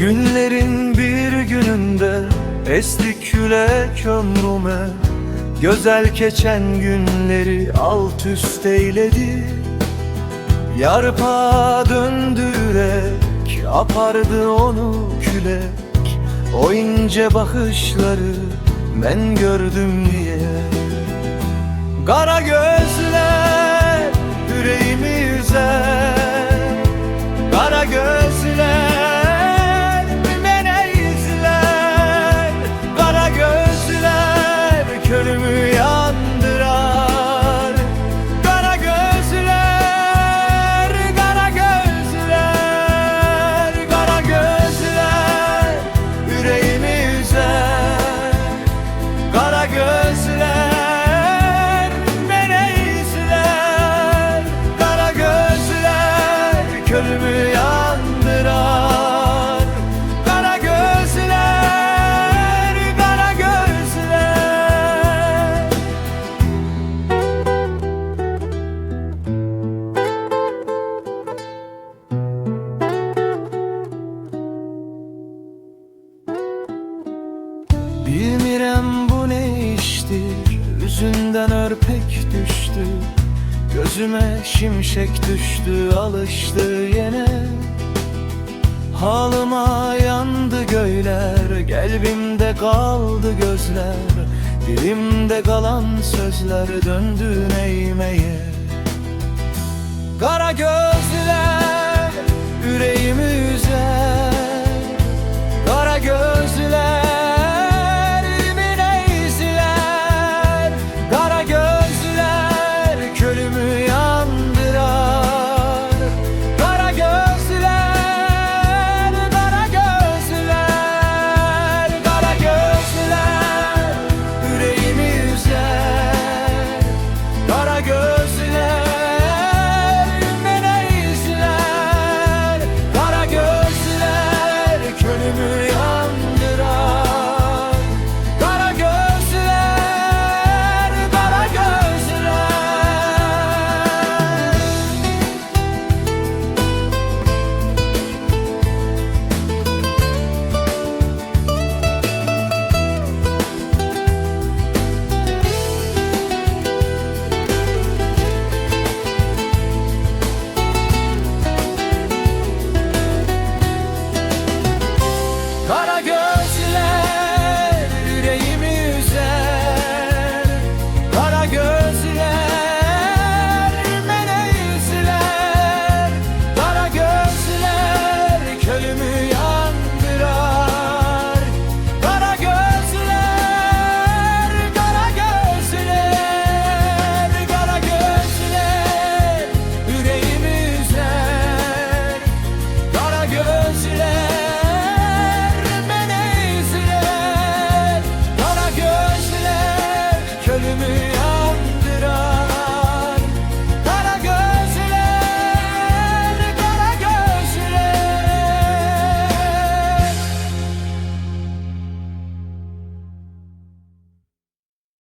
Günlerin bir gününde esti külek ömrüme Gözel geçen günleri alt üst eyledi. Yarpa döndürek apardı onu külek. O ince bakışları ben gördüm diye. Kara gözler Yüzünden örpek düştü Gözüme şimşek düştü alıştı yine. Halıma yandı göyler Gelbimde kaldı gözler. Dilimde kalan sözler döndü neymeye Kara gözler yüreğimi